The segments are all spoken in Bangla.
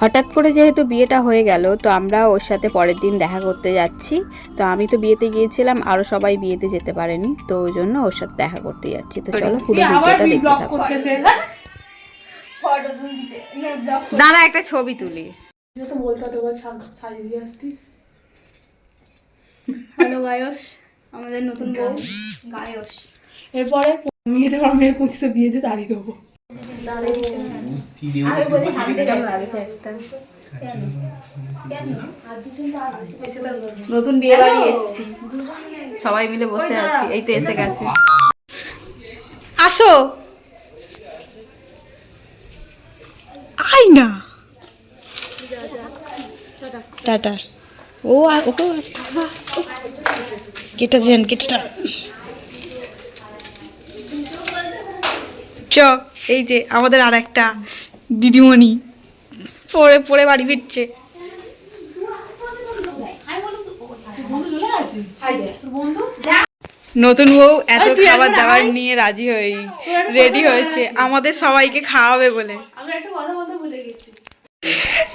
হঠাৎ করে যেহেতু বিয়েটা হয়ে গেল তো আমরা ওর সাথে পরের দিন দেখা করতে যাচ্ছি। তো আমি তো বিয়েতে গিয়েছিলাম আরও সবাই বিয়েতে যেতে পারেনি তো ওই জন্য ওর সাথে দেখা করতে যাচ্ছি। তো চলো পুরো ভিডিওটা দেখতে থাকো। দাঁড়া একটা ছবি তুলি। দিয়ে হ্যালো গায়স আমাদের নতুন বউ গায়স। এরপরে নিয়ে আমি এর পঁচিশে বিয়েতে দাঁড়িয়ে দেবো নতুন বিয়ে বাড়ি এসেছি। সবাই মিলে বসে আছি এই তো এসে গেছে। আসো। আই না টাটা। ও হবে। কেটে দেন কেটেটা চ। এই যে আমাদের আর একটা দিদিমণি। পড়ে পড়ে বাড়ি ফিরছে। নতুন বউ এত খাবার দাবার নিয়ে রাজি হয়ে রেডি হয়েছে। আমাদের সবাইকে খাওয়াবে বলে।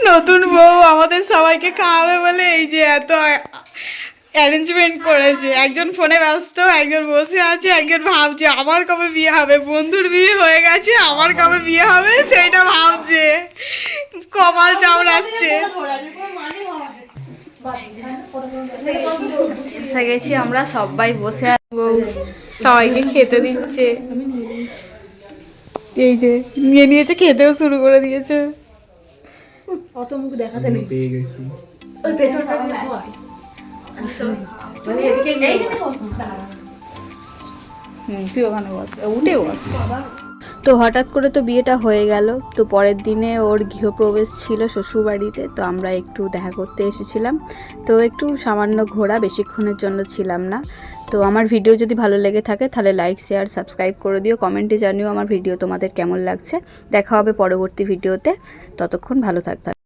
নতুন বউ আমাদের সবাইকে খাওয়াবে বলে। এই যে এত অ্যারেঞ্জমেন্ট করেছে। একজন ফোনে ব্যস্ত একজন বসে আছে একজন ভাবছে আমার কবে বিয়ে হবে? বন্ধুর বিয়ে হয়ে গেছে আমার কবে বিয়ে হবে? সেইটা ভাবছে। কপাল চামড়াচ্ছে এসে গেছি আমরা সবাই বসে সবাইকে খেতে দিচ্ছে। এই যে নিয়ে নিয়েছে খেতেও শুরু করে দিয়েছে। অত মুখ দেখাতে নেই। পেয়ে গেছি। ওই পেছনটা তুই ওখানে বস উঠে বস। তো হঠাৎ করে তো বিয়েটা হয়ে গেল তো পরের দিনে ওর গৃহপ্রবেশ ছিল শ্বশুরবাড়িতে তো আমরা একটু দেখা করতে এসেছিলাম। তো একটু সামান্য ঘোরা বেশিক্ষণের জন্য ছিলাম না। তো আমার ভিডিও যদি ভালো লেগে থাকে তাহলে লাইক শেয়ার সাবস্ক্রাইব করে দিও কমেন্টে জানিও আমার ভিডিও তোমাদের কেমন লাগছে। দেখা হবে পরবর্তী ভিডিওতে ততক্ষণ ভালো থাকতে